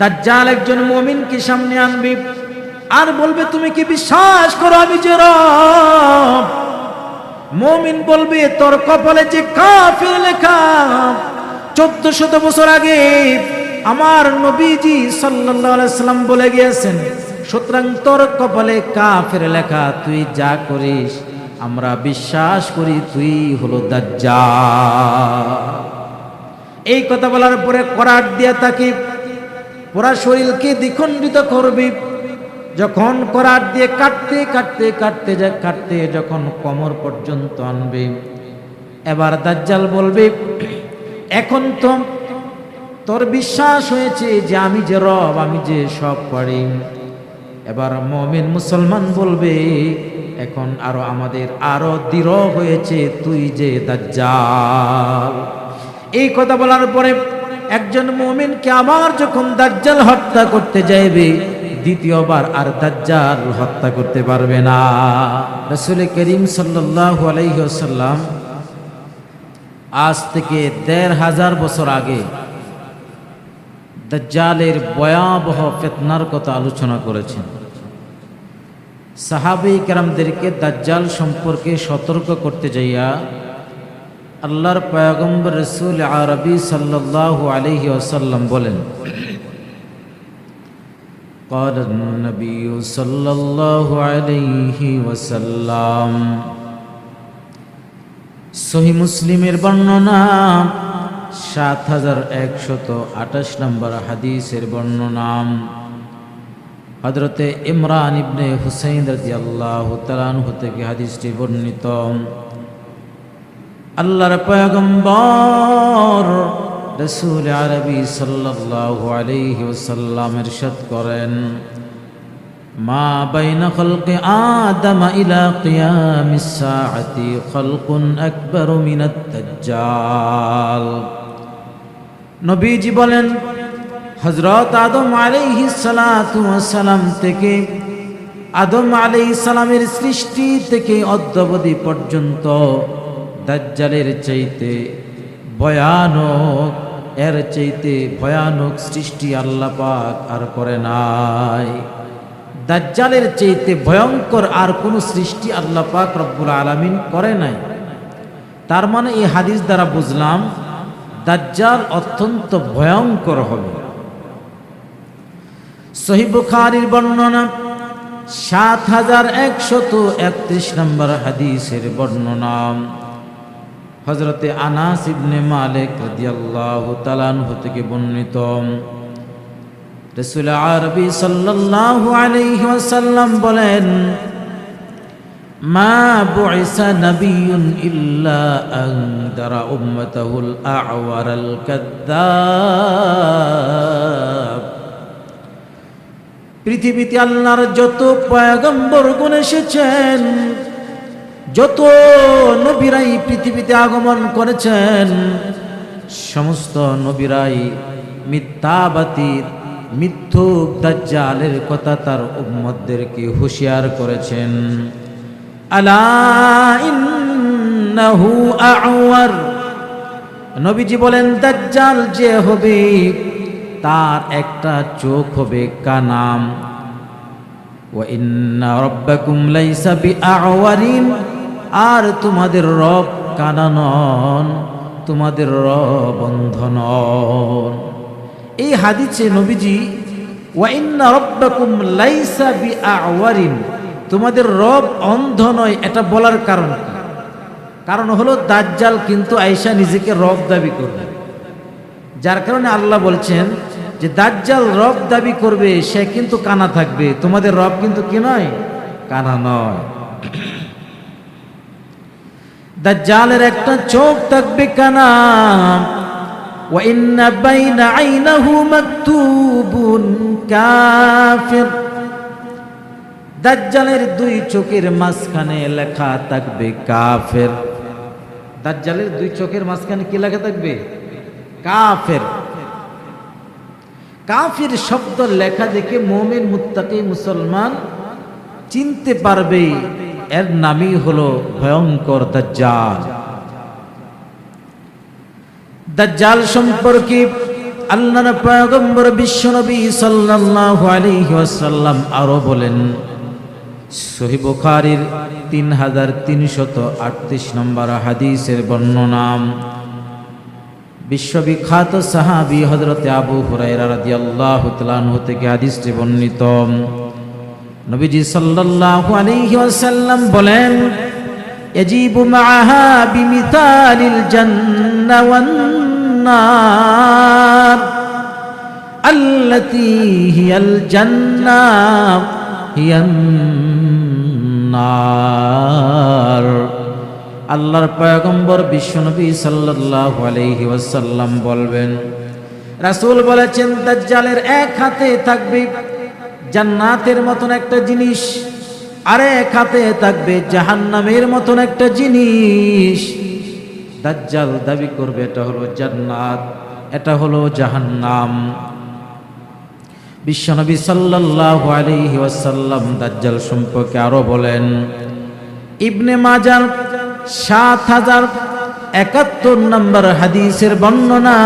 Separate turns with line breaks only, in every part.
দাজ্জাল একজন মুমিনকে সামনে আনবে? আর বলবে, তুমি কি বিশ্বাস করো আমি যে রব? মুমিন বলবে, তোর কপালে যে কাফের লেখা চোদ্দ শত বছর আগে আমার নবীজি সাল্লাম বলে গিয়েছেন, সুতরাং তোর কপালে কাফের লেখা, তুই যা করিস, আমরা বিশ্বাস করি তুই হলো দাজ্জাল। এই কথা বলার পরে করার দিয়া তাকে পুরা শরীরকে দ্বিখণ্ডিত করবে। যখন করার দিয়ে কাটতে কাটতে কাটতে কাটতে যখন কমর পর্যন্ত আনবে। এবার দাজ্জাল বলবে, এখন তো তোর বিশ্বাস হয়েছে যে আমি যে রব, আমি যে সব পারি এবার মমিন মুসলমান বলবে, এখন আরও আমাদের আরও দৃঢ় হয়েছে তুই যে দাজ্জাল। এই কথা বলার পরে একজন মুমিনকে আবার যখন দাজ্জাল হত্যা করতে যাইবে, দ্বিতীয়বার আর দাজ্জাল হত্যা করতে পারবে না। রসুল করিম সাল্লাল্লাহু আলাইহি ওয়াসাল্লাম আজ থেকে দেড় হাজার বছর আগে দাজ্জালের ভয়াবহ ফেতনার কথা আলোচনা করেছেন। সাহাবি কেরামদেরকে দাজ্জাল সম্পর্কে সতর্ক করতে যাইয়া আল্লাহর পয়গম্বর রসুল আরবি সাল্লাল্লাহু আলাইহি ওয়াসাল্লাম বলেন قال النبي صلى الله عليه وسلم সহি মুসলিমের বর্ণনা সাত হাজার একশত আঠাশ নম্বর হাদিসের বর্ণনা হজরতে ইমরান ইবনে হুসাইন রাজি আল্লাহ তালানহু থেকে হাদিসটি বর্ণিত আল্লাহর পয়গম্বর রসুল আরবি সাল্লাল্লাহু আলাইহি ওয়াসাল্লাম ইরশাদ করেন, মা বাইনা খলকে আদম ইলা কিয়ামিস সাআতি খলকুন আকবার মিনাত দাজ্জাল। নবীজি বলেন, হযরত আদম আলাইহিস সালাতু ওয়াসালাম থেকে আদম আলাইহিস সালামের সৃষ্টি থেকে অদ্যাবধি পর্যন্ত দাজ্জালের চাইতে ভয়ানক, এর চাইতে ভয়ানক সৃষ্টি আল্লাহ পাক আর করে নাই। দাজ্জালের চাইতে ভয়ঙ্কর আর কোনো সৃষ্টি আল্লাহ পাক রব্বুল আলামিন করে নাই। তার মানে এই হাদিস দ্বারা বুঝলাম, দাজ্জাল অত্যন্ত ভয়ঙ্কর হবে। সহিবুখারির বর্ণনা সাত হাজার একশত একত্রিশ নম্বর হাদিসের বর্ণনা। হজরতে আনাস ইবনে মালিক রাদিয়াল্লাহু তাআলাহু থেকে বর্ণিত। রাসূল আরবি সাল্লাল্লাহু আলাইহি ওয়াসাল্লাম বলেন, মা বুইসা নাবিয়্যুন ইল্লা আনদারা উম্মাতাহুল আ'ওয়ারাল কাদ্দাব। পৃথিবীতে আল্লাহর যত পয়গম্বর গুণ এসেছেন যত নবীরাই পৃথিবীতে আগমন করেছেন, সমস্ত নবীরাই মিথ্যাবাতী মিথ্যুক দাজ্জালের কথা তার উম্মতদেরকে হুঁশিয়ার করেছেন। আ'ওয়ার। নবীজি বলেন, দাজ্জাল যে হবে, তার একটা চোখ হবে কানাম। ওয়া ইন্না রাব্বাকুম লাইসা বিআওয়ারিন। আর তোমাদের রব কানানন, তোমাদের রব বন্ধনন। এই হাদিসে নবীজি বিআওয়ারিন তোমাদের রব অন্ধ নয়, এটা বলার কারণ কারণ হলো দাজ্জাল কিন্তু আয়েশা নিজেকে রব দাবি করবে। যার কারণে আল্লাহ বলছেন যে, দাজ্জাল রব দাবি করবে, সে কিন্তু কানা থাকবে। তোমাদের রব কিন্তু কি নয়? কানা নয়। দাজ্জালের একটা চোখ থাকবে কানা وإن بين عينه مكتوب كافر দাজ্জালের দুই চোখের মাঝখানে লেখা থাকবে কাফের দাজ্জালের দুই চোখের মাঝখানে কি লেখা থাকবে কাফের কাফির শব্দ লেখা দেখে মোমেন মুত্তাকি মুসলমান চিনতে পারবে এর নামই হলো ভয়ঙ্কর দাজ্জাল। দাজ্জাল সম্পর্কে আল্লাহর পয়গম্বর বিশ্বনবী সাল্লাল্লাহু আলাইহি ওয়াসাল্লাম আরও বলেন, সহি বুখারীর তিন হাজার তিনশত আটত্রিশ নম্বর হাদিসের বর্ণনা, বিশ্ববিখ্যাত সাহাবি হজরতে আবু হুরাইরা রাদিয়াল্লাহু তাআলা থেকে হাদিসটি বর্ণিত। নবীজি সাল্লাল্লাহু আলাইহি ওয়াসাল্লাম বলেন, ইয়াজিবু মাআহা বিমিতালিল জান্নাহ ওয়ান নার, আল্লাতী হিয়াল জান্নাহ হিয়ান নার। আল্লাহর পয়গম্বর বিশ্বনবী সাল্লাল্লাহু আলাইহি ওয়াসাল্লাম বলবেন, রাসূল বলেছেন, দাজ্জালের এক হাতে থাকবে জান্নাতের মতন একটা জিনিস, আরেক হাতে থাকবে জাহান্নামের মতন একটা জিনিস। দাজ্জাল দাবি করবে, এটা হলো জান্নাত, এটা হলো জাহান্নাম। বিশ্বনবী সাল্লাল্লাহু আলাইহি ওয়াসাল্লাম দাজ্জাল সম্পর্কে আরও বলেন, ইবনে মাজার সাত হাজার একাত্তর নম্বর হাদিসের বর্ণনা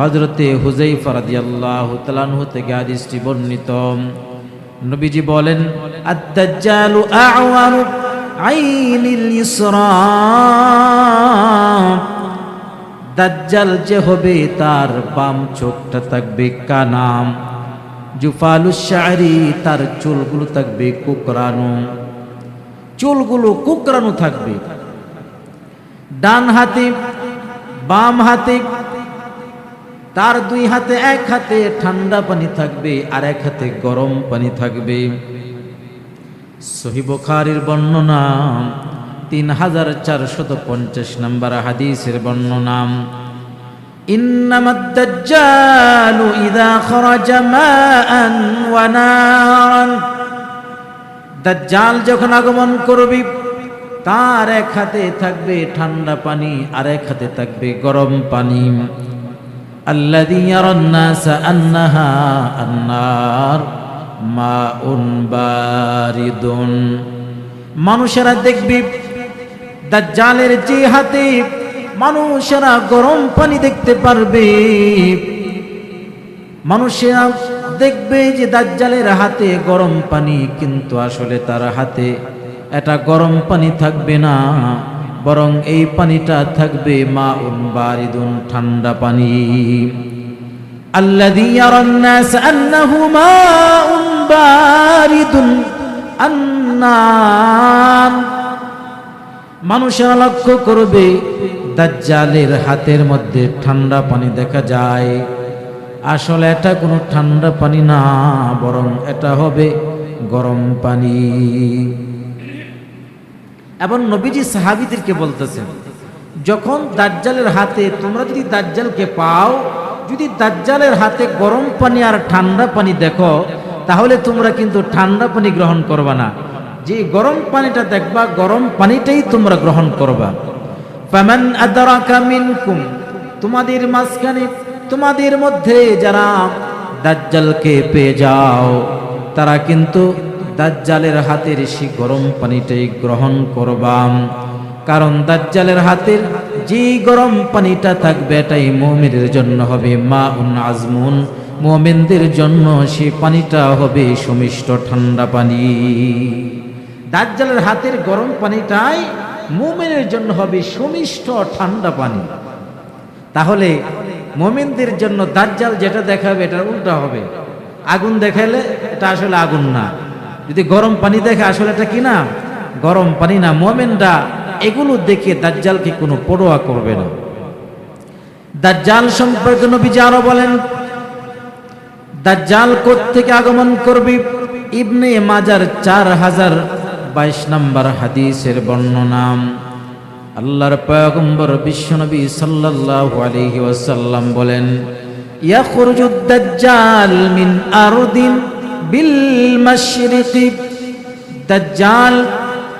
হজরতে হুজাইফা রাদিয়াল্লাহু তাআলাহু থেকে হাদিসটি বর্ণিত। নবীজি বলেন, আদ-দাজ্জালু আ'ওয়ারু আইনিল ইসরা। দাজ্জাল যে হবে তার বাম চোখটা থাকবে কানাম জুফালু শাহরি তার চুলগুলো থাকবে কুকরানো চুলগুলো কুকরানো থাকবে। ডান হাতে, বাম হাতে তার দুই হাতে এক হাতে ঠান্ডা পানি থাকবে আর এক হাতে গরম পানি থাকবে সহিবখারির বর্ণনা তিন হাজার চারশত পঞ্চাশ নম্বর হাদিসের বর্ণনা إنما الدجال إذا خرج ماء ونارا দাজ্জাল যখন আগমন করবি তার এক হাতে থাকবে ঠান্ডা পানি আর এক হাতে থাকবে গরম পানি الذي يرى الناس أنها النار ماء بارد মানুষেরা দেখবি দাজ্জালের যে হাতে মানুষেরা গরম পানি দেখতে পারবে মানুষেরা দেখবে যে দাজ্জালের হাতে গরম পানি কিন্তু আসলে তার হাতে এটা গরম পানি থাকবে না বরং এই পানিটা থাকবে মা উন বারিদুন ঠান্ডা পানি الذي يرى الناس أنه ماء بارد النار মানুষেরা লক্ষ্য করবে দাজ্জালের হাতের মধ্যে ঠান্ডা পানি দেখা যায় আসলে এটা কোনো ঠান্ডা পানি না বরং এটা হবে গরম পানি এবং নবীজি সাহাবিদেরকে বলতেছেন, যখন দাজ্জালের হাতে তোমরা যদি দাজ্জালকে পাও, যদি দাজ্জালের হাতে গরম পানি আর ঠান্ডা পানি দেখো, তাহলে তোমরা কিন্তু ঠান্ডা পানি গ্রহণ করবা না। যে গরম পানিটা দেখবা, গরম পানিটাই তোমরা গ্রহণ করবা। আদরাকা মিনকুম, তোমাদের মাঝখানে, তোমাদের মধ্যে যারা দাজ্জালকে পেয়ে যাও, তারা কিন্তু দাজ্জালের হাতের সেই গরম পানিটাই গ্রহণ করবাম। কারণ দাজ্জালের হাতের যে গরম পানিটা থাকবে, এটাই মুমিনের জন্য হবে মা উন আজমুন। মুমিনদের জন্য সেই পানিটা হবে সুমিষ্ট ঠান্ডা পানি। দাজ্জালের হাতের গরম পানিটাই মুমিনের জন্য হবে সুমিষ্ট ঠান্ডা পানি। তাহলে মোমিনদের জন্য দাজ্জাল যেটা দেখাবে, এটা উল্টা হবে। আগুন দেখালে এটা আসলে আগুন না। যদি গরম পানি দেখে আসলে এটা কি না? গরম পানি না। মোমেনরা এগুলো দেখে দাজ্জালকে কোনো পড়োয়া করবে না। দাজ্জাল সম্পর্কে নবীজি আরও বলেন, দাজ্জাল থেকে আগমন করবে? ইবনে মাজার চার হাজার বাইশ নম্বর হাদিসের বর্ণনা। আল্লাহর পয়গম্বর বিশ্বনবী সাল্লাল্লাহু আলাইহি ওয়াসাল্লাম বলেন, ইয়াখরুজুদ দাজ্জাল মিন আরদিন দাজ্জাল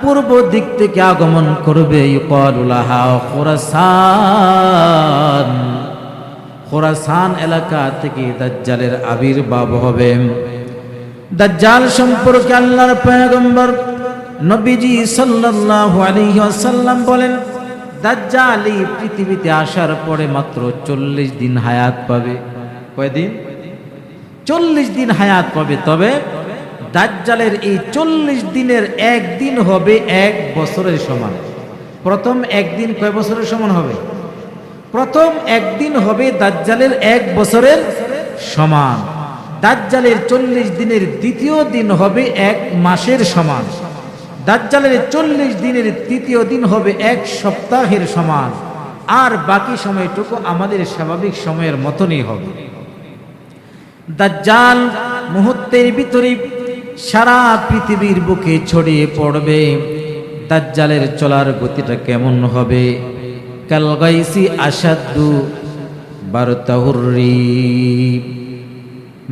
পূর্ব দিক থেকে আগমন করবে লাহা খোরাসান। এলাকা থেকে দাজ্জালের আবির্ভাব হবে। দাজ্জাল সম্পর্কে আল্লাহর পয়গম্বর নবীজি সাল্লাল্লাহু আলাইহি ওয়াসাল্লাম বলেন দাজ্জাল এই পৃথিবীতে আসার পরে মাত্র চল্লিশ দিন হায়াত পাবে। কয়দিন? চল্লিশ দিন হায়াত পাবে, তবে দাজ্জালের এই চল্লিশ দিনের একদিন হবে এক বছরের সমান। প্রথম একদিন কয় বছরের সমান হবে? প্রথম একদিন হবে দাজ্জালের এক বছরের সমান। দাজ্জালের চল্লিশ দিনের দ্বিতীয় দিন হবে এক মাসের সমান। দাজ্জালের চল্লিশ দিনের তৃতীয় দিন হবে এক সপ্তাহের সমান। আর বাকি সময়টুকু আমাদের স্বাভাবিক সময়ের মতনই হবে। দাজ্জাল মুহূর্তের ভিতরে সারা পৃথিবীর বুকে ছড়িয়ে পড়বে। দাজ্জালের চলার গতিটা কেমন হবে? কালগাইসি আসাদু বারতাহুরি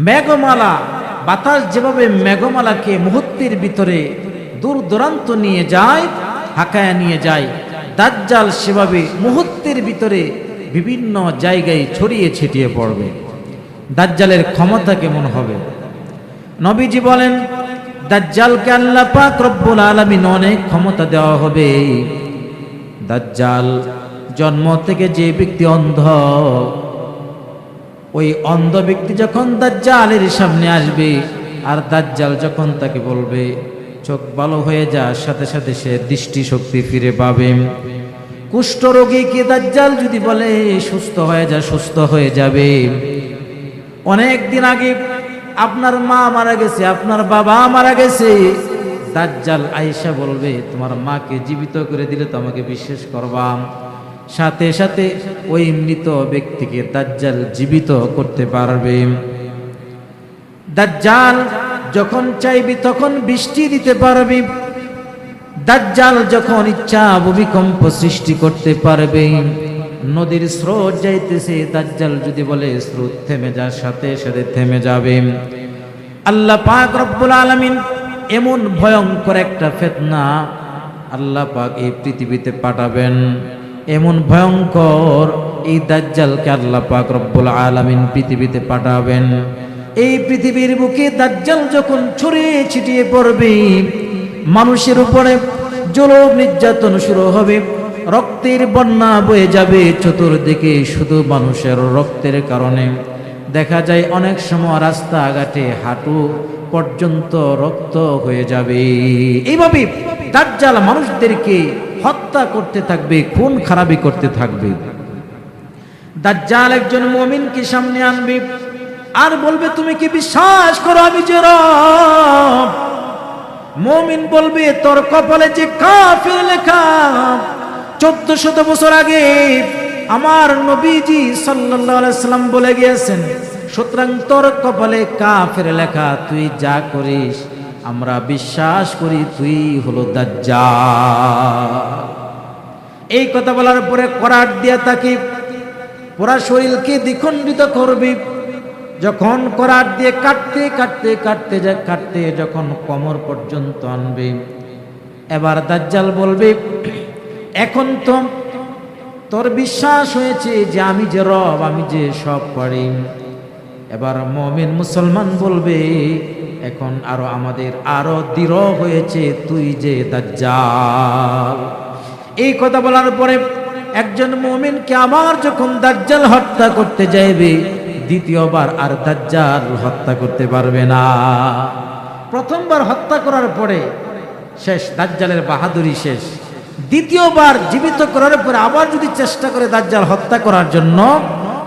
মেঘমালা, বাতাস যেভাবে মেঘমালাকে মুহূর্তের ভিতরে দূর দূরান্ত নিয়ে যায় হাকায়া নিয়ে যায়, দাজ্জাল সেভাবে মুহূর্তের ভিতরে বিভিন্ন জায়গায় ছড়িয়ে ছিটিয়ে পড়বে। দাজ্জালের ক্ষমতা কেমন হবে? নবীজি বলেন, দাজ্জালকে আল্লাহ পাক রব্বুল আলামিন অনেক ক্ষমতা দেওয়া হবে। দাজ্জাল জন্ম থেকে যে ব্যক্তি অন্ধ, ওই অন্ধ ব্যক্তি যখন দাজ্জালের সামনে আসবে, আর দাজ্জাল যখন তাকে বলবে, চোখ ভালো হয়ে যাওয়ার সাথে সাথে সে দৃষ্টিশক্তি ফিরে পাবে। কুষ্ঠ রোগীকে দাজ্জাল যদি বলে, সুস্থ হয়ে যা, সুস্থ হয়ে যাবে? অনেক দিন আগে আপনার মা মারা গেছে, আপনার বাবা মারা গেছে। দাজ্জাল আয়েশা বলবে, তোমার মাকে জীবিত করে দিলে তো আমাকে বিশ্বাস করবাম। সাথে সাথে ওই মৃত ব্যক্তিকে দাজ্জাল জীবিত করতে পারবে। দাজ্জাল যখন চাইবি, তখন বৃষ্টি দিতে পারবি। দাজ্জাল যখন ইচ্ছা ভূমিকম্প সৃষ্টি করতে পারবে। নদীর স্রোত যাইতেছে, দাজ্জাল যদি বলে, স্রোত থেমে যার সাথে সাথে থেমে যাবে। আল্লাহ পাক রব্বুল আলামিন এমন ভয়ঙ্কর একটা ফেতনা আল্লাহ পাক এই পৃথিবীতে পাঠাবেন। এমন ভয়ঙ্কর এই দাজ্জালকে আল্লাহ পাক রব্বুল আলামিন পৃথিবীতে পাঠাবেন। এই পৃথিবীর বুকে দাজ্জাল যখন ছড়িয়ে ছিটিয়ে পড়বে, মানুষের উপরে জলব নির্যাতন শুরু হবে। রক্তের বন্যা বয়ে যাবে চতুর্দিকে শুধু মানুষের রক্তের কারণে। দেখা যায় অনেক সময় রাস্তাঘাটে হাঁটু পর্যন্ত রক্ত হয়ে যাবে। এইভাবে দাজ্জাল মানুষদেরকে হত্যা করতে থাকবে, খুন খারাপি করতে থাকবে। দাজ্জাল একজন মুমিনকে সামনে আনবে। আর বলবে, তুমি কি বিশ্বাস করো আমি যে মমিন বলবে, তোর কপালে যে কাফের লেখা চোদ্দ শত বছর আগে আমার নবীজি সাল্লাম বলে গিয়েছেন, সুতরাং তোর কপালে কাফের লেখা, তুই যা করিস, আমরা বিশ্বাস করি তুই হলো দাজ্জা এই কথা বলার পরে করার দিয়া তাকে পুরা শরীরকে দ্বিখণ্ডিত করবি। যখন করার দিয়ে কাটতে কাটতে কাটতে কাটতে যখন কমর পর্যন্ত আনবে, এবার দাজ্জাল বলবে এখন তো তোর বিশ্বাস হয়েছে যে আমি যে রব, আমি যে সব পারি এবার মমিন মুসলমান বলবে, এখন আরও আমাদের আরও দৃঢ় হয়েছে তুই যে দাজ্জাল। এই কথা বলার পরে একজন মমিনকে আবার যখন দাজ্জাল হত্যা করতে যাইবে, দ্বিতীয়বার আর দাজ্জাল হত্যা করতে পারবে না। প্রথমবার হত্যা করার পরে শেষ, দাজ্জালের বাহাদুরি শেষ। দ্বিতীয়বার জীবিত করার পরে আবার যদি চেষ্টা করে দাজ্জাল হত্যা করার জন্য,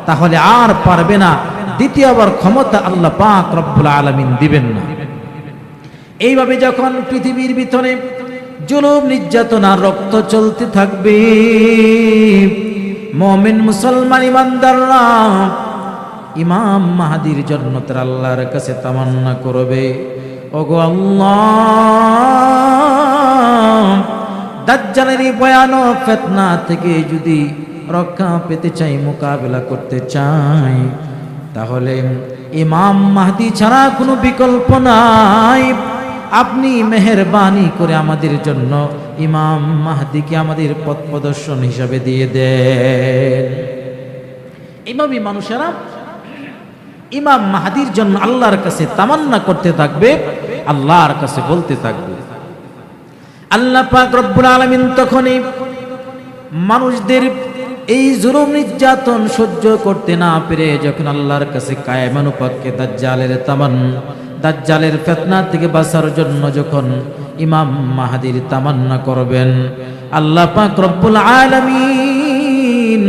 তাহলে আর পারবে না। দ্বিতীয়বার ক্ষমতা আল্লাহ পাক রব্বুল আলামিন দিবেন না। এইভাবে যখন পৃথিবীর ভিতরে জুলুম, নির্যাতনা রক্ত চলতে থাকবে, মমিন মুসলমান ইমানদাররা ইমাম মাহাদির জন্য তার আল্লাহর কাছে তামান্না করবে। ওগো আল্লাহ! দাজ্জালের ভয়ানক ফেতনা থেকে যদি রক্ষা পেতে চাই, মোকাবেলা করতে চাই, তাহলে ইমাম মাহদি ছাড়া কোনো বিকল্প নাই। আপনি মেহরবানি করে আমাদের জন্য ইমাম মাহদিকে আমাদের পথ প্রদর্শন হিসাবে দিয়ে দেন। এইভাবে মানুষেরা ইমাম মাহাদির জন্য আল্লাহর কাছে তামান্না করতে থাকবে, আল্লাহর কাছে বলতে থাকবে। আল্লাহ পাক রব্বুল আলামিন তখনই মানুষদের এই জুলুম নির্যাতন সহ্য করতে না পেরে যখন আল্লাহর কাছে কায়মানুপাককে দাজ্জালের তামান, দাজ্জালের ফেতনা থেকে বাঁচার জন্য যখন ইমাম মাহাদির তামান্না করবেন, আল্লাহ পাক রব্বুল আলামিন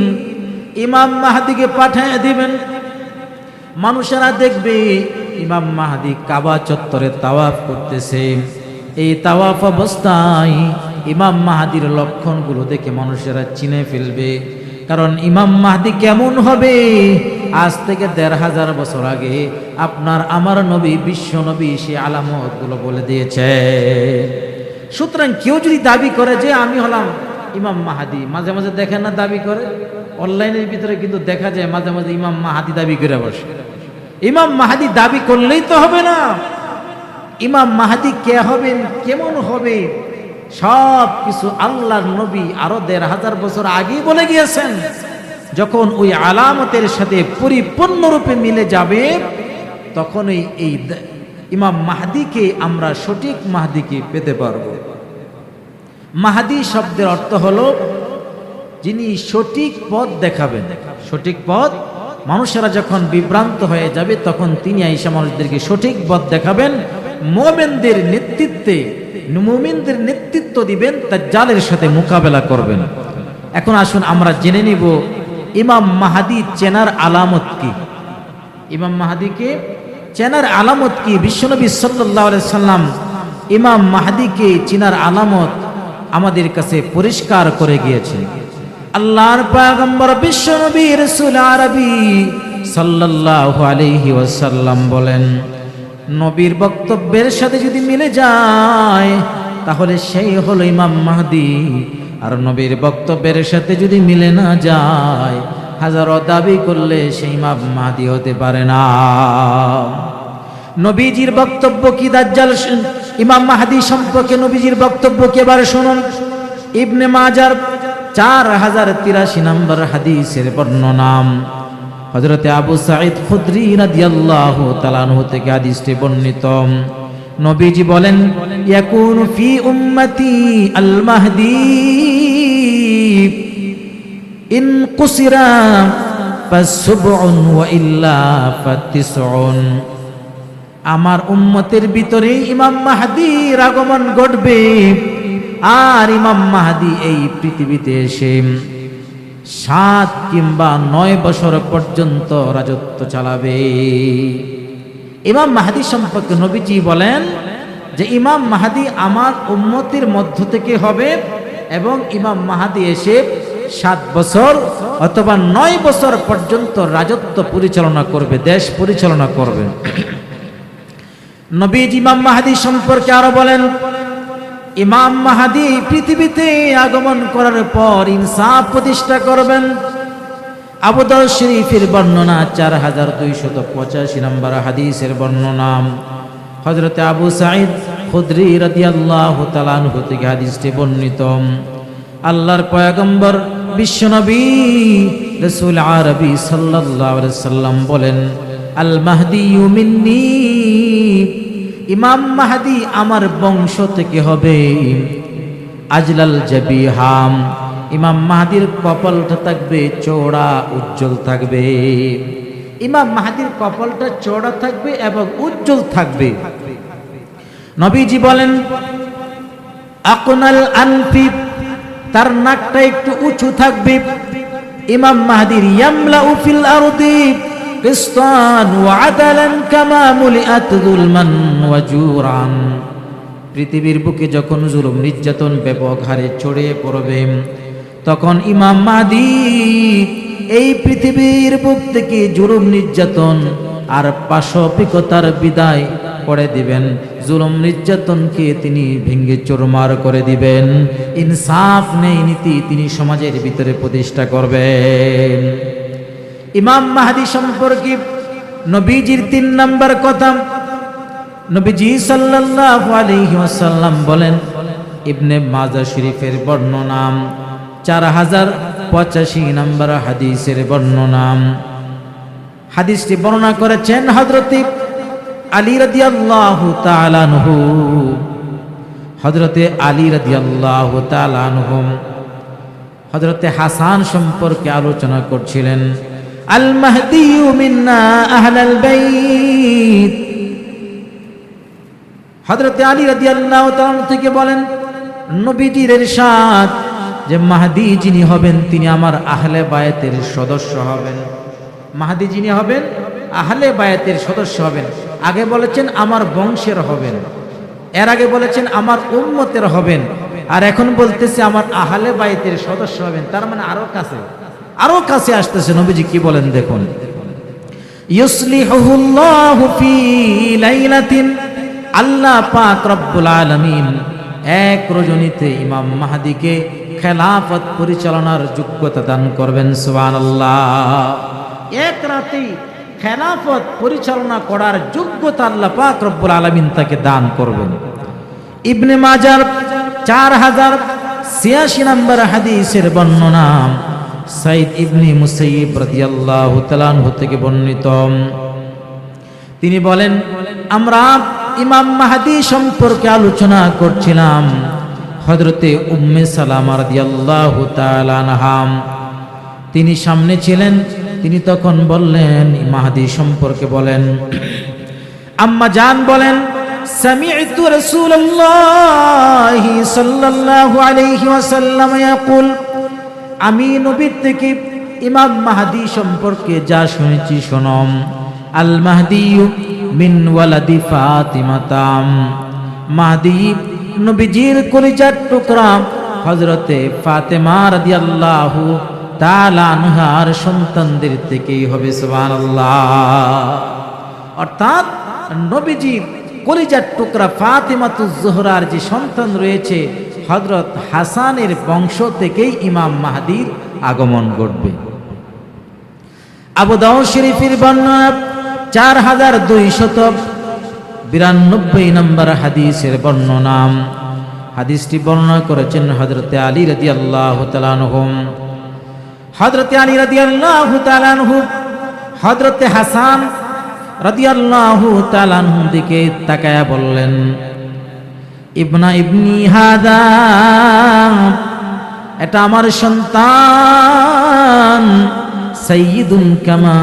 ইমাম মাহাদিকে পাঠিয়ে দিবেন। মানুষেরা দেখবে ইমাম মাহাদি কাবা চত্বরে তাওয়াফ করতেছে। এই তাওয়াফ অবস্থায় ইমাম মাহাদির লক্ষণগুলো দেখে মানুষেরা চিনে ফেলবে। কারণ ইমাম মাহাদি কেমন হবে? আজ থেকে দেড় হাজার বছর আগে আপনার আমার নবী, বিশ্ব নবী সে আলামতগুলো বলে দিয়েছে। সুতরাং কেউ যদি দাবি করে যে আমি হলাম ইমাম মাহাদি, মাঝে মাঝে দেখেন না দাবি করে? অনলাইনের ভিতরে কিন্তু দেখা যায় মাঝে মাঝে ইমাম মাহাদি দাবি করে বসে। ইমাম মাহাদি দাবি করলেই তো হবে না। ইমাম মাহাদি কে হবেন, কেমন হবে? সব কিছু আল্লাহর নবী আরও দেড় হাজার বছর আগেই বলে গিয়েছেন, যখন ওই আলামতের সাথে পরিপূর্ণরূপে মিলে যাবে, তখনই এই ইমাম মাহাদিকে আমরা সঠিক মাহাদিকে পেতে পারব। মাহাদি শব্দের অর্থ হলো, যিনি সঠিক পথ দেখাবেন, সঠিক পথ মানুষেরা যখন বিভ্রান্ত হয়ে যাবে, তখন তিনি আইসা মানুষদেরকে সঠিক পথ দেখাবেন। মোমেনদের নেতৃত্বে, মোমিনদের নেতৃত্ব দিবেন তার জালের সাথে মোকাবেলা করবেন। এখন আসুন আমরা জেনে নিব, ইমাম মাহাদি চেনার আলামত কি? ইমাম মাহাদিকে চেনার আলামত কি? বিশ্বনবী সাল্লাহ সাল্লাম ইমাম মাহাদিকে চিনার আলামত আমাদের কাছে পরিষ্কার করে গিয়েছে আল্লাহর পাগম্বর বিশ্বনবী রসুল আরবি সাল্লাল্লাহু আলাইহি ওয়াসাল্লাম বলেন, নবীর বক্তব্যের সাথে যদি মিলে যায়, তাহলে সেই হলো ইমাম মাহদি। আর নবীর বক্তব্যের সাথে যদি মিলে না যায়, হাজারো দাবি করলে সেই ইমাম মাহদি হতে পারে না। নবীজির বক্তব্য কি দাজ্জাল? ইমাম মাহাদি সম্পর্কে নবীজির বক্তব্য কি এবার শুনুন। ইবনে মাজার চার হাজার তিরাশি নম্বর হাদিসের বর্ণনাম। হজরতে আবু সাঈদ খুদ্রি রাদিয়াল্লাহু তাআলা আনহু থেকে হাদিসটি বর্ণিত। নবীজি বলেন, ইয়াকুনু ফি উম্মতি আল মাহদি ইন কুসিরা ফাসবউন ওয়া ইল্লা ফাতিসউন। আমার উম্মতের ভিতরে ইমাম মাহাদির আগমন ঘটবে। আর ইমাম মাহাদি এই পৃথিবীতে এসে সাত কিংবা নয় বছর পর্যন্ত রাজত্ব চালাবে। ইমাম মাহাদি সম্পর্কে নবীজি বলেন যে ইমাম মাহাদি আমার উম্মতির মধ্য থেকে হবে এবং ইমাম মাহাদি এসে সাত বছর অথবা নয় বছর পর্যন্ত রাজত্ব পরিচালনা করবে, দেশ পরিচালনা করবে। নবীজ ইমাম মাহাদি সম্পর্কে আরও বলেন ইমাম মাহাদি পৃথিবীতে আগমন করার পর ইনসাফ প্রতিষ্ঠা করবেন। আবুদর শরীফের বর্ণনা চার হাজার দুইশত পঁচাশি নম্বর হাদিসের বর্ণনা। হজরতে আবু সাইদ খুদ্রি রাদিয়াল্লাহু তাআলা আনহু থেকে হাদিসটি বর্ণিত। আল্লাহর পয়াগম্বর বিশ্বনবী রাসূল আরবি আলাইহি সাল্লাম বলেন, আল মাহদি মিন্নি ইমাম মাহাদি আমার বংশ থেকে হবে। আজলাল জাবিহাম, ইমাম মাহাদির কপালটা থাকবে চৌড়া উজ্জ্বল থাকবে। ইমাম মাহাদির কপালটা চৌড়া থাকবে এবং উজ্জ্বল থাকবে। নবীজি বলেন, আকনাল আনফি তার নাকটা একটু উঁচু থাকবে। ইমাম মাহাদির ইয়ামলা উফিল আরদি আদালান কামা মুলিআত যুলমান ওয়া জুরান পৃথিবীর বুকে যখন জুলুম, নির্যাতন, ব্যাপক হারে ছড়িয়ে পড়বে, তখন ইমাম মাহাদি এই পৃথিবীর বুক থেকে জুলুম, নির্যাতন আর পাশবিকতার বিদায় করে দিবেন। জুলুম, নির্যাতনকে তিনি ভেঙ্গে চোরমার করে দিবেন। ইনসাফ নেই, নীতি তিনি সমাজের ভিতরে প্রতিষ্ঠা করবেন। ইমাম মাহাদি সম্পর্কে নবীজির তিন নম্বর কথা নবীজি সাল্লাল্লাহু আলাইহি ওয়াসাল্লাম বলেন, ইবনে মাজা শরীফের বর্ণনাম, চার হাজার পঁচাশি নম্বর হাদিসের বর্ণনাম। হাদিসটি বর্ণনা করেছেন হজরত আলী রাদিয়াল্লাহু তাআলা আনহু। হজরতে আলী রাদিয়াল্লাহু তাআলা আনহু হজরতে হাসান সম্পর্কে আলোচনা করছিলেন। আল মাহদি মিন্না আহলাল বাইত। হজরতে আলী রাদি আল্লাহ থেকে বলেন, নবীজির এরশাদ, যে মাহাদি যিনি হবেন, তিনি আমার আহলে বায়াতের সদস্য হবেন। মাহাদি যিনি হবেন, আহলে বায়াতের সদস্য হবেন। আগে বলেছেন, আমার বংশের হবেন। এর আগে বলেছেন, আমার উম্মতের হবেন। আর এখন বলতেছে, আমার আহলে বায়াতের সদস্য হবেন। তার মানে আরও কাছে। আরও কাছে আসতেছে, নবীজি কি বলেন দেখুন। আল্লাহ পাক রব্বুল আলামিন এক রজনীতে ইমাম মাহাদিকে খেলাফত পরিচালনার যোগ্যতা দান করবেন, সুবহানাল্লাহ। এক রাতেই খেলাফত পরিচালনা করার যোগ্যতা আল্লাহ পাক রব্বুল আলামিন তাকে দান করবেন। ইবনে মাজার চার হাজার ছিয়াশি নম্বর হাদিসের বর্ণনা সাইদ ইবনি মুসাইব রাদিয়াল্লাহু তাআলা থেকে বর্ণিত তিনি বলেন আমরা ইমাম মাহাদি সম্পর্কে আলোচনা করছিলাম হজরতে উম্মে সালামা রাদিয়াল্লাহু তাআলা আনহাম তিনি সামনে ছিলেন তিনি তখন বললেন মাহাদি সম্পর্কে বলেন আম্মা জান বলেন سمعت رسول الله صلى الله عليه وسلم يقول আমি নবীর থেকে ইমাম মাহাদি সম্পর্কে যা শুনেছি শোনম আল মাহদি মিন ওয়ালাদি ফাতিমাতাম। মাহদি নবীজির কলিজার টুকরা হজরতে ফাতেমা রাদিয়াল্লাহু তাআলা আনহার সন্তানদের থেকেই হবে, সুবহানাল্লাহ। অর্থাৎ নবীজি কলিজার টুকরা ফাতেমাতুজ জোহরার যে সন্তান রয়েছে হজরত হাসানের বংশ থেকেই ইমাম মাহাদির আগমন ঘটবে। আবু দাউদ শরীফের বর্ণনা, চার হাজার দুই শত বিরানব্বই নম্বর হাদিসের বর্ণনা। হাদিসটি বর্ণনা করেছেন হজরতে আলী রাদি আল্লাহ তালানহুম হজরতে আলী রাদি আল্লাহ তালানহু হজরতে হাসান রাদি আল্লাহ তালানহু দিকে তাকায়া বললেন ইবনা ইবনি হাদা, এটা আমার সন্তান সৈয়দুন কামা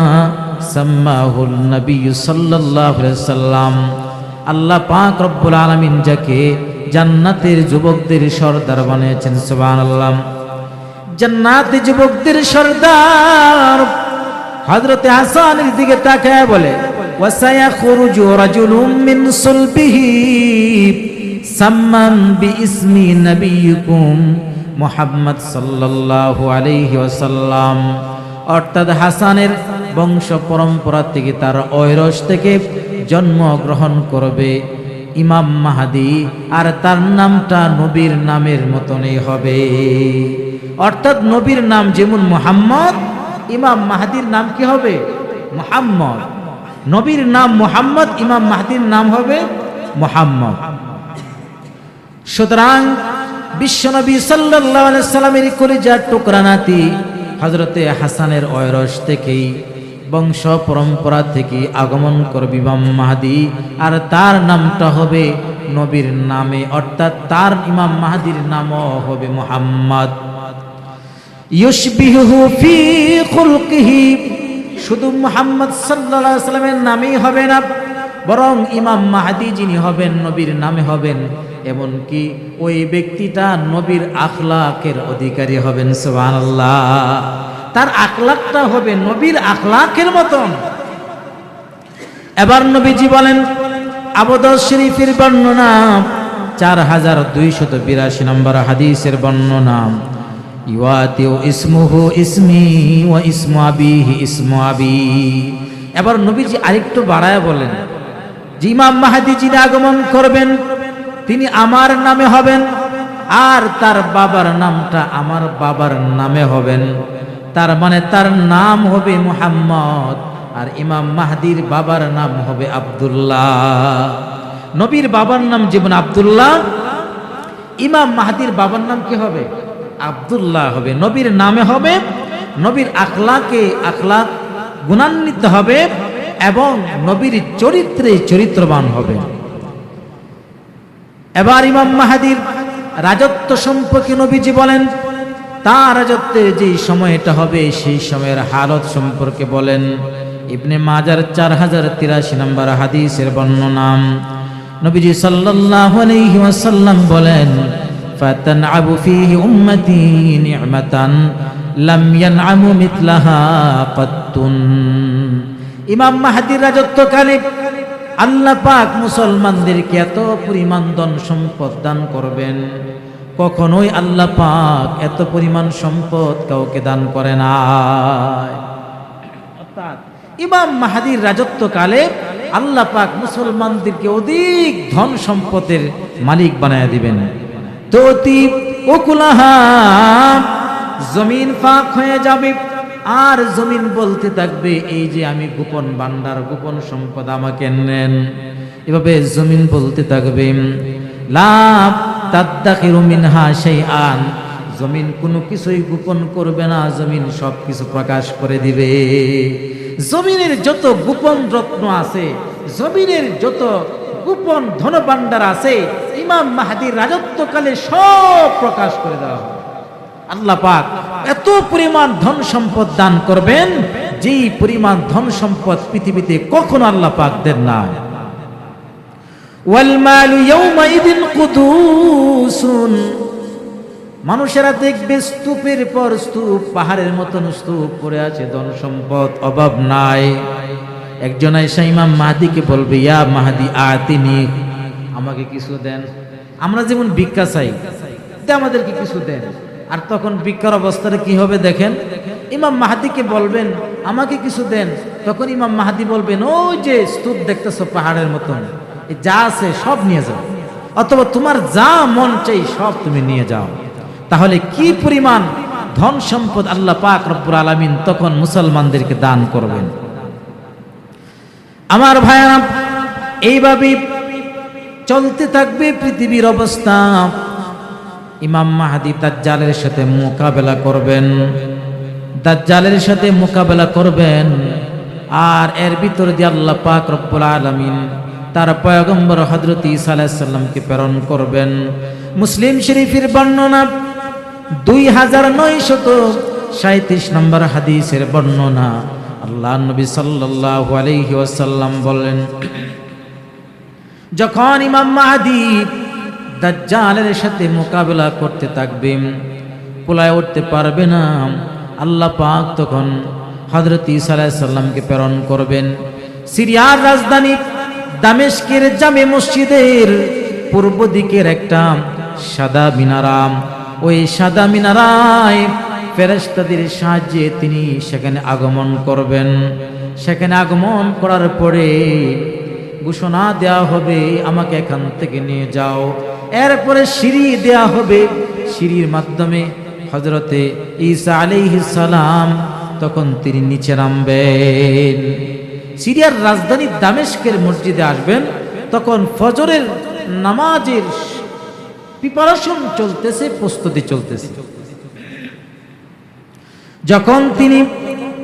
সাম্মাহুল নবী সাল্লাল্লাহু আলাইহি সাল্লাম আল্লাহ পাক রব্বুল আলামিন যাকে জান্নাতের যুবকদের সর্দার বানিয়েছেন, সুবহানাল্লাহ। জান্নাতে যুবকদের সর্দার হযরতে হাসানের দিকে তাকায় বলে, ওয়াসায়াখরুজু রাজুলুম মিন সুলবিহি। সাম্মান বিইসমি নবিয়িকুম মুহাম্মদ সাল্লাল্লাহু আলাইহি ওয়াসাল্লাম। অর্থাৎ হাসানের বংশ পরম্পরা থেকে তার ঐরস থেকে জন্মগ্রহণ করবে। ইমাম মাহাদি আর তার নামটা নবীর নামের মতনই হবে। অর্থাৎ নবীর নাম যেমন মোহাম্মদ, ইমাম মাহাদির নাম কি হবে? মোহাম্মদ। নবীর নাম মোহাম্মদ, ইমাম মাহাদির নাম হবে মোহাম্মদ। সুতরাং বিশ্বনবী আলাইহি সাল্লামের কলিজার টুকরা নাতি হজরতে হাসানের অয়রস থেকেই বংশ পরম্পরা থেকে আগমন করবে মাহাদি। আর তার নামটা হবে নবীর নামে, অর্থাৎ তার ইমাম মাহাদির নামও হবে মোহাম্মদ। শুধু মোহাম্মদ সাল্লামের নামেই হবে না, বরং ইমাম মাহাদি যিনি হবেন, নবীর নামে হবেন এমনকি ওই ব্যক্তিটা নবীর আখলাকের অধিকারী হবেন, সুবহানাল্লাহ। তার আখলাকটা হবে নবীর আখলাকের মতন। এবার নবীজি বলেন আবদ শরীফের বর্ণনা, চার হাজার দুইশত বিরাশি নম্বর হাদিসের বর্ণনা। এবার নবীজি আরেকটু বাড়ায় বলেন, যে ইমাম মাহাদি যিনি আগমন করবেন তিনি আমার নামে হবেন আর তার বাবার নামটা আমার বাবার নামে হবেন। তার মানে তার নাম হবে মুহাম্মদ আর ইমাম মাহাদির বাবার নাম হবে আব্দুল্লাহ। নবীর বাবার নাম যেমন আব্দুল্লাহ, ইমাম মাহাদির বাবার নাম কি হবে? আব্দুল্লাহ হবে। নবীর নামে হবে, নবীর আখলাকে, আখলাক গুণান্বিত হবে এবং নবীর চরিত্রে চরিত্রবান হবে। এবার ইমাম মাহাদির রাজত্ব সম্পর্কে নবীজি বলেন, তার রাজত্বের যেই সময়টা হবে, সেই সময়ের হালত সম্পর্কে বলেন। ইবনে মাজার চার হাজার তিরাশি নম্বর হাদিসের বর্ণনাম নবীজি সাল্লাহ বলেন ফাতান আবু ফিহি উম্মতি নিয়মাতান লাম ইয়ানআমু মিথলাহা ইমাম মাহাদির রাজত্বকালে আল্লাহ পাক মুসলমানদেরকে এত পরিমাণ ধন সম্পদ দান করবেন, কখনোই আল্লাহ পাক এত পরিমাণ সম্পদ কাউকে দান করে না অর্থাৎ ইমাম মাহাদির রাজত্বকালে আল্লাহ পাক মুসলমানদেরকে অধিক ধন সম্পদের মালিক বানায় দিবেন। তো অতি ওকুলাহা জমিন ফাঁক হয়ে যাবে আর জমিন বলতে থাকবে, এই যে আমি গোপন ভান্ডার, গোপন সম্পদ আমাকে নেন। এভাবে জমিন বলতে থাকবে, লাভ মিনহা সেই আন জমিন কোনো কিছুই গোপন করবে না, জমিন সব কিছু প্রকাশ করে দিবে। জমিনের যত গোপন রত্ন আছে, জমিনের যত গোপন ধনভাণ্ডার আছে, ইমাম মাহাদির রাজত্বকালে সব প্রকাশ করে দেওয়া হবে। আল্লাহ পাক এত পরিমাণ ধন সম্পদ দান করবেন, যেই পরিমাণ ধন সম্পদ পৃথিবীতে কখনো আল্লাহ পাক দেন না। মানুষেরা দেখবে স্তূপের পর স্তূপ, পাহাড়ের মতন স্তূপ পড়ে আছে, ধন সম্পদ অভাব নাই। একজন আইসা ইমাম মাহাদিকে বলবে, ইয়া মাহাদি আতিনি, আমাকে কিছু দেন। আমরা যেমন ভিক্ষা চাই আমাদেরকে কিছু দেন। আর তখন ভিক্ষার অবস্থাটা কি হবে দেখেন? ইমাম মাহাদিকে বলবেন, আমাকে কিছু দেন। তখন ইমাম মাহাদি বলবেন, ওই যে স্তূপ দেখতেছো পাহাড়ের মতন যা আছে সব নিয়ে যাও। অথবা তোমার যা মন চাই সব তুমি নিয়ে যাও। তাহলে কি পরিমাণ ধন সম্পদ আল্লাহ পাক রব্বুল আলামিন তখন মুসলমানদেরকে দান করবেন। আমার ভাইয়া এইভাবে চলতে থাকবে পৃথিবীর অবস্থা। ইমাম মাহাদি দাজ্জালের সাথে মোকাবেলা করবেন। দাজ্জালের সাথে মোকাবেলা করবেন। আর এর ভিতর দিয়ে আল্লাহ পাক রব্বুল আলামিন তার পয়গম্বর হজরত আলাইহিস প্রেরণ করবেন। মুসলিম শরীফের বর্ণনা দুই হাজার নয় নয়শত সাঁত্রিশ নম্বর হাদিসের বর্ণনা। আল্লাহ নবী আলাইহি ওয়াসাল্লাম বলেন যখন ইমাম মাহাদি দাজ্জালের সাথে মোকাবেলা করতে থাকবে। পোলায় উঠতে পারবে না। আল্লাহ পাক তখন হজরত সালামকে প্রেরণ করবেন। সিরিয়ার রাজধানী দামেস্কের জামে মসজিদের পূর্ব দিকের একটা সাদা মিনারাম ওই সাদা মিনারায় ফেরেস্তাদের সাহায্যে তিনি সেখানে আগমন করবেন। সেখানে আগমন করার পরে ঘোষণা দেওয়া হবে, আমাকে এখান থেকে নিয়ে যাও। এরপরে সিঁড়ি দেয়া হবে। সিঁড়ির মাধ্যমে হজরতে ঈসা সালাম তখন তিনি নিচে নামবেন। সিরিয়ার রাজধানী দামেস্কের মসজিদে আসবেন। তখন ফজরের নামাজের প্রিপারেশন চলতেছে, প্রস্তুতি চলতেছে। যখন তিনি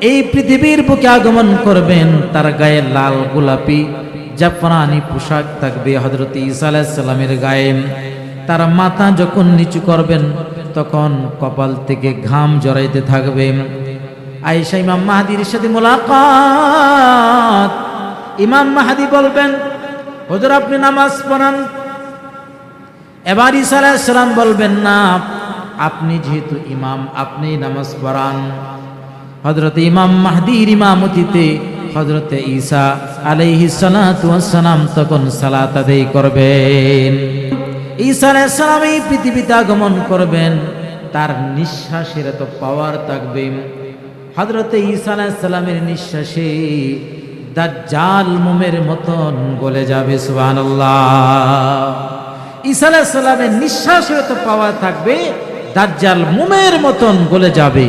এই পৃথিবীর বুকে আগমন করবেন, তার গায়ে লাল গোলাপি জাফরানি পোশাক থাকবে হজরত ঈসা আলাইসাল্লামের গায়ে তার মাথা যখন নিচু করবেন তখন কপাল থেকে ঘাম জড়াইতে থাকবে আয়েশা ইমাম মাহাদির সাথে মোলাকাত ইমাম মাহাদি বলবেন, হুজুর, আপনি নামাজ পড়ান। এবার ঈসা আলাইসালাম বলবেন, না, আপনি যেহেতু ইমাম আপনি নামাজ পড়ান। হজরত ইমাম মাহদির ইমামতিতে হজরতে ঈসা আলাইহি সালাম তখন সালাত আদায় করবেন। ঈসা আলাইহিস সালাম এই পৃথিবীতে আগমন করবেন। তার নিঃশ্বাসের এত পাওয়ার থাকবে। হজরতে ঈসা আলাইহিস সালামের নিঃশ্বাসে দাজ্জাল মোমের মতন গলে যাবে, সুবহানাল্লাহ। ঈসা আলাইহিস সালামের নিঃশ্বাসের এত পাওয়ার থাকবে, দাজ্জাল মোমের মতন গলে যাবে।